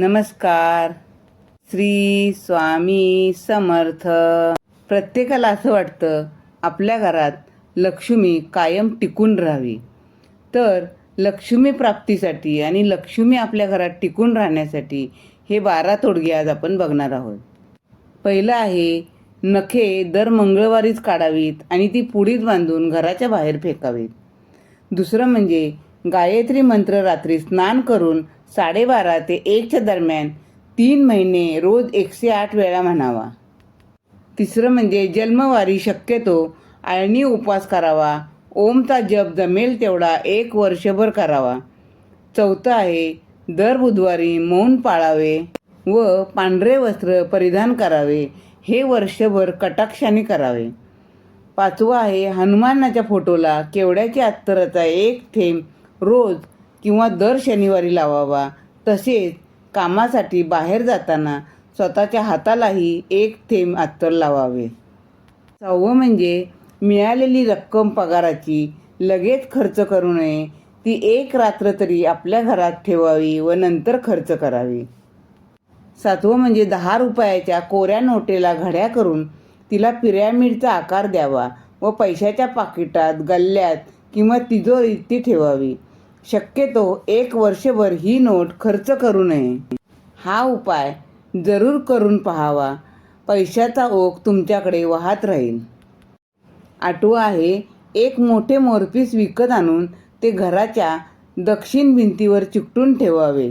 नमस्कार. श्री स्वामी समर्थ. प्रत्येकाला असं वाटतं आपल्या घरात लक्ष्मी कायम टिकून राहावी. तर लक्ष्मी प्राप्तीसाठी आणि लक्ष्मी आपल्या घरात टिकून राहण्यासाठी हे बारा तोडगे आज आपण बघणार आहोत. पहिलं आहे नखे दर मंगळवारीच काढावीत आणि ती पुढीच बांधून घराच्या बाहेर फेकावीत. दुसरं म्हणजे गायत्री मंत्र रात्री स्नान करून साडेबारा ते एकच्या दरम्यान तीन महिने रोज एकशे आठ वेळा म्हणावा. तिसरं म्हणजे जन्मवारी शक्यतो आळणी उपवास करावा. ओमचा जप जमेल तेवढा एक वर्षभर करावा. चौथं आहे दर बुधवारी मौन पाळावे व पांढरे वस्त्र परिधान करावे. हे वर्षभर कटाक्षाने करावे. पाचवं आहे हनुमानाच्या फोटोला केवड्याच्या अत्तराचा एक थेंब रोज किंवा दर शनिवारी लावावा. तसेच कामासाठी बाहेर जाताना स्वतःच्या हातालाही एक थेंब अत्तर लावावे. सहावं म्हणजे मिळालेली रक्कम पगाराची लगेच खर्च करू नये. ती एक रात्र तरी आपल्या घरात ठेवावी व नंतर खर्च करावी. सातवं म्हणजे दहा रुपयाच्या कोऱ्या नोटेला घड्या करून तिला पिरॅमिडचा आकार द्यावा व पैशाच्या पाकिटात गल्ल्यात किंवा तिजोरीत ती ठेवावी. शक्यतो एक वर्षभर ही नोट खर्च करू नये. हा उपाय जरूर करून पहावा. पैशाचा ओघ तुमच्याकडे वाहत राहील. आठवा आहे एक मोठे मोरपीस विकत आणून ते घराच्या दक्षिण भिंतीवर चिकटून ठेवावे.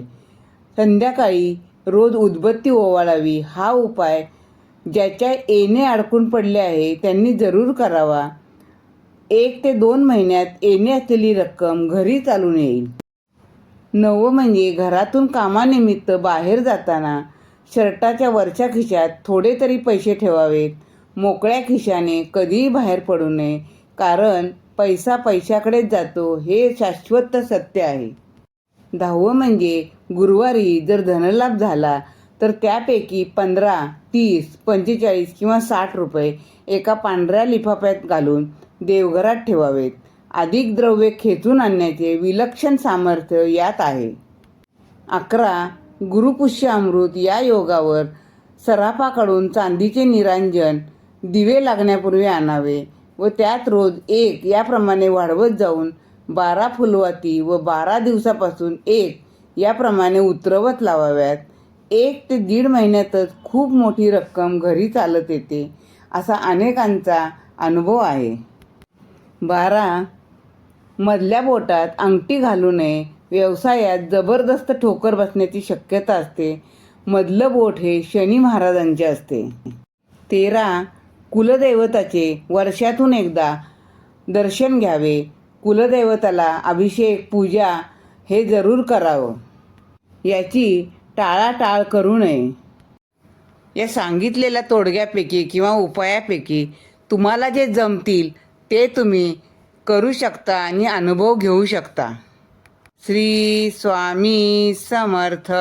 संध्याकाळी रोज उदबत्ती ओवाळावी. हा उपाय ज्याच्या येणे अडकून पडले आहे त्यांनी जरूर करावा. एक ते दोन महिन्यात येणे असलेली रक्कम घरी चालून येईल. नवं म्हणजे घरातून कामानिमित्त बाहेर जाताना शर्टाच्या वरच्या खिशात थोडे तरी पैसे ठेवावेत. मोकळ्या खिशाने कधीही बाहेर पडू नये कारण पैसा पैशाकडेच जातो हे शाश्वत सत्य आहे. दहावं म्हणजे गुरुवारी जर धनलाभ झाला तर त्यापैकी पंधरा तीस पंचेचाळीस किंवा साठ रुपये एका पांढऱ्या लिफाफ्यात घालून देवघरात ठेवावेत. अधिक द्रव्ये खेचून आणण्याचे विलक्षण सामर्थ्य यात आहे. अकरा. गुरुपुष्य अमृत या योगावर सराफाकडून चांदीचे निरांजन दिवे लागण्यापूर्वी आणावे व त्यात रोज एक याप्रमाणे वाढवत जाऊन बारा फुलवाती व बारा दिवसापासून एक याप्रमाणे उतरवत लावाव्यात. एक ते दीड महिन्यातच खूप मोठी रक्कम घरी चालत येते असा अनेकांचा अनुभव आहे. बारा मधल्या बोटात अंगठी घालू नये. व्यवसायात जबरदस्त ठोकर बसण्याची शक्यता असते. मधलं बोट हे शनी महाराजांचे असते. तेरा कुलदैवताचे वर्षातून एकदा दर्शन घ्यावे. कुलदैवताला अभिषेक पूजा हे जरूर करावं. याची टाळाटाळ करू नये. या सांगितलेल्या तोडग्यापैकी किंवा उपायापैकी तुम्हाला जे जमतील ते तुम्ही करू शकता आणि अनुभव घेऊ शकता. श्री स्वामी समर्थ.